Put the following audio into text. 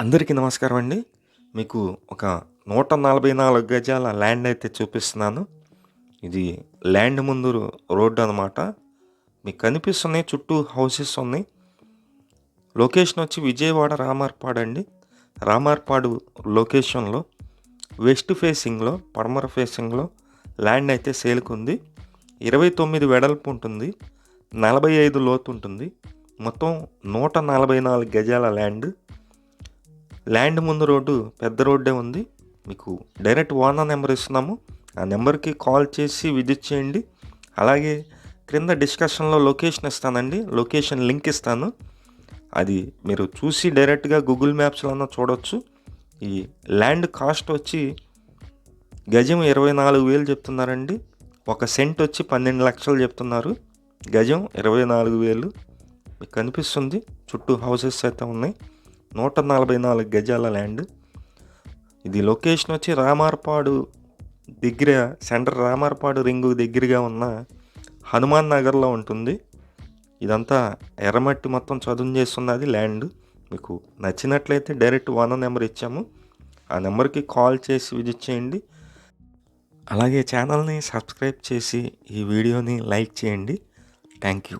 అందరికీ నమస్కారం అండి. మీకు ఒక నూట నలభై నాలుగు గజాల ల్యాండ్ అయితే చూపిస్తున్నాను. ఇది ల్యాండ్ ముందు రోడ్డు అనమాట మీకు కనిపిస్తున్నాయి చుట్టూ హౌసెస్ ఉన్నాయి. లొకేషన్ వచ్చి విజయవాడ రామార్పాడు అండి. రామార్పాడు లొకేషన్లో వెస్ట్ ఫేసింగ్లో పడమర ఫేసింగ్లో ల్యాండ్ అయితే సేలుకుంది ఉంది ఇరవై తొమ్మిది వెడల్పు ఉంటుంది. నలభై ఐదు లోతు ఉంటుంది. మొత్తం నూట నలభై నాలుగు గజాల ల్యాండ్. ల్యాండ్ ముందు రోడ్డు పెద్ద రోడ్డే ఉంది. మీకు డైరెక్ట్ ఓనర్ నెంబర్ ఇస్తున్నాము. ఆ నెంబర్కి కాల్ చేసి విజిట్ చేయండి. అలాగే క్రింద డిస్కషన్లో లొకేషన్ ఇస్తానండి. లొకేషన్ లింక్ ఇస్తాను. అది మీరు చూసి డైరెక్ట్గా గూగుల్ మ్యాప్స్లో చూడవచ్చు ఈ ల్యాండ్ కాస్ట్ వచ్చి గజం ఇరవై నాలుగు వేలు చెప్తున్నారండి. ఒక సెంట్ వచ్చి పన్నెండు లక్షలు చెప్తున్నారు. గజం ఇరవై నాలుగు వేలు. మీకు కనిపిస్తుంది. చుట్టూ హౌసెస్ అయితే ఉన్నాయి. నూట నలభై నాలుగు గజాల ల్యాండ్. ఇది లొకేషన్ వచ్చి రామార్పాడు దగ్గర సెంటర్ రామార్పాడు రింగు దగ్గరగా ఉన్న హనుమాన్ నగర్లో ఉంటుంది. ఇదంతా ఎర్రమట్టి మొత్తం చదును చేస్తున్నది ల్యాండ్. మీకు నచ్చినట్లయితే డైరెక్ట్ వన్ నెంబర్ ఇచ్చాము. ఆ నెంబర్కి కాల్ చేసి విజిట్ చేయండి. అలాగే ఛానల్ని సబ్స్క్రైబ్ చేసి ఈ వీడియోని లైక్ చేయండి. Thank you.